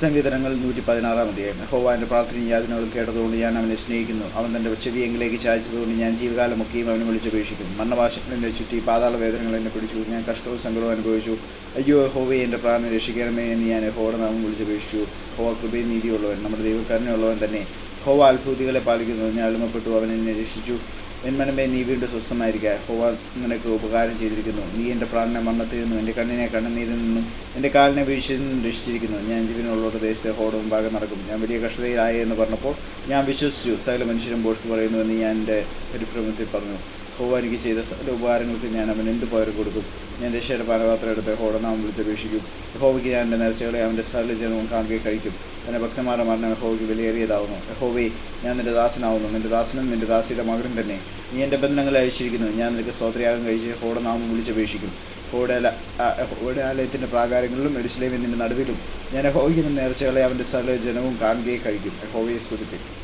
സംഗീതങ്ങൾ നൂറ്റി പതിനാറാം അധ്യായം. ഹോവാന്റെ പ്രാർത്ഥനയും യാതനകളും കേട്ടതുകൊണ്ട് ഞാൻ അവനെ സ്നേഹിക്കുന്നു. അവൻ തന്റെ ചെവിയെങ്കിലേക്ക് ചായച്ചതുകൊണ്ട് ഞാൻ ജീവകാലമൊക്കെയും അവനെ വിളിച്ചപേക്ഷിക്കും മരണവാശങ്ങൾ എന്നെ ചുറ്റി പാതാള വേദനകൾ എന്നെ പിടിച്ചു. ഞാൻ കഷ്ടവും സങ്കടവും അനുഭവിച്ചു. അയ്യോ ഹോവയെ എന്റെ പ്രാണനെ രക്ഷിക്കണമേ എന്ന് ഞാൻ ഹോവയുടെ നാമം വിളിച്ചപേക്ഷിച്ചു ഹോവ കൃപയും നീതിയുള്ളവൻ നമ്മുടെ ദൈവക്കാരനുള്ളവൻ തന്നെ. ഹോവ അത്ഭുതികളെ പാലിക്കുന്നു. ഞാൻ അളിമപ്പെട്ടു അവൻ എന്നെ രക്ഷിച്ചു. എൻ നീ വീണ്ടും സ്വസ്ഥമായിരിക്കുക ഹോവ നിനക്ക് ഉപകാരം ചെയ്തിരിക്കുന്നു. നീ എന്റെ പ്രാണനെ മരണത്തിൽ നിന്നും എന്റെ കണ്ണിനെ കണ്ണുനീരിൽ നിന്നും എന്റെ കാലിനെ വീഴ്ചയിൽ നിന്നും രക്ഷിച്ചിരിക്കുന്നു. ഞാൻ ജീവനുള്ളവരുടെ ഹോടവും ഭാഗം നടക്കും. ഞാൻ വലിയ കഷ്ടതയിലായി എന്ന് പറഞ്ഞപ്പോൾ ഞാൻ വിശ്വസിച്ചു. സകല മനുഷ്യരും ബോഷ്ക്ക് പറയുന്നു എന്ന് ഞാൻ എന്റെ പരിഭ്രമത്തിൽ പറഞ്ഞു. ഹോവ എനിക്ക് ചെയ്ത ഉപകാരങ്ങൾക്ക് ഞാൻ അവൻ എന്ത് പകരം കൊടുക്കും? ഞാൻ രക്ഷയുടെ പാനപാത്രം എടുത്ത് ഹോടനാമം വിളിച്ചപേക്ഷിക്കും ഹോവയ്ക്ക് ഞാൻ എന്റെ നേർച്ചകളെ അവന്റെ സകല ജനവും കാണുകയും കഴിക്കും. എന്റെ ഭക്തന്മാരുടെ മരണം ഹോവയ്ക്ക് വിലയേറിയതാവുന്നു. ഹോവേ ഞാൻ നിന്റെ ദാസനാവുന്നു. നിന്റെ ദാസനും നിന്റെ ദാസിയുടെ മകനും തന്നെ. നീ എന്റെ ബന്ധങ്ങളെ അഴിച്ചിരിക്കുന്നു ഞാൻ നിനക്ക് സ്വോത്രയാഗം കഴിച്ച് ഹോടനാമം വിളിച്ചപേക്ഷിക്കും ഹോയുടെ ഹോടെ ആലയത്തിന്റെ പ്രാകാരങ്ങളിലും എരിശിലേമിന്റെ നടുവിലും ഞാൻ ഹോയ്ക്കുന്ന നേർച്ചകളെ അവന്റെ സകല ജനവും കാണുകയും കഴിക്കും. ഹോവയെ സ്തുതിപ്പിക്കും